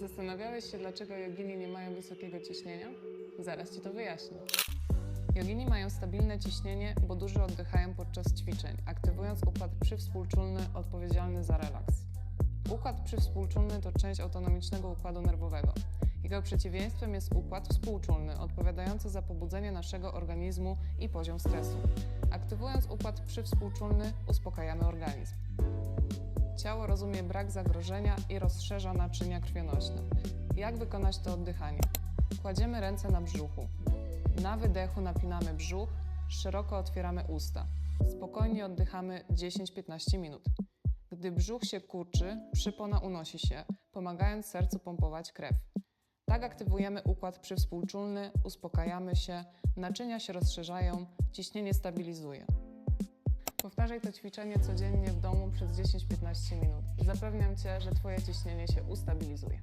Zastanawiałeś się, dlaczego jogini nie mają wysokiego ciśnienia? Zaraz Ci to wyjaśnię. Jogini mają stabilne ciśnienie, bo dużo oddychają podczas ćwiczeń, aktywując układ przywspółczulny odpowiedzialny za relaks. Układ przywspółczulny to część autonomicznego układu nerwowego. Jego przeciwieństwem jest układ współczulny, odpowiadający za pobudzenie naszego organizmu i poziom stresu. Aktywując układ przywspółczulny, uspokajamy organizm. Ciało rozumie brak zagrożenia i rozszerza naczynia krwionośne. Jak wykonać to oddychanie? Kładziemy ręce na brzuchu. Na wydechu napinamy brzuch, szeroko otwieramy usta. Spokojnie oddychamy 10-15 minut. Gdy brzuch się kurczy, przypona unosi się, pomagając sercu pompować krew. Tak aktywujemy układ przywspółczulny, uspokajamy się, naczynia się rozszerzają, ciśnienie stabilizuje. Powtarzaj to ćwiczenie codziennie w domu przez 10-15 minut. Zapewniam Cię, że Twoje ciśnienie się ustabilizuje.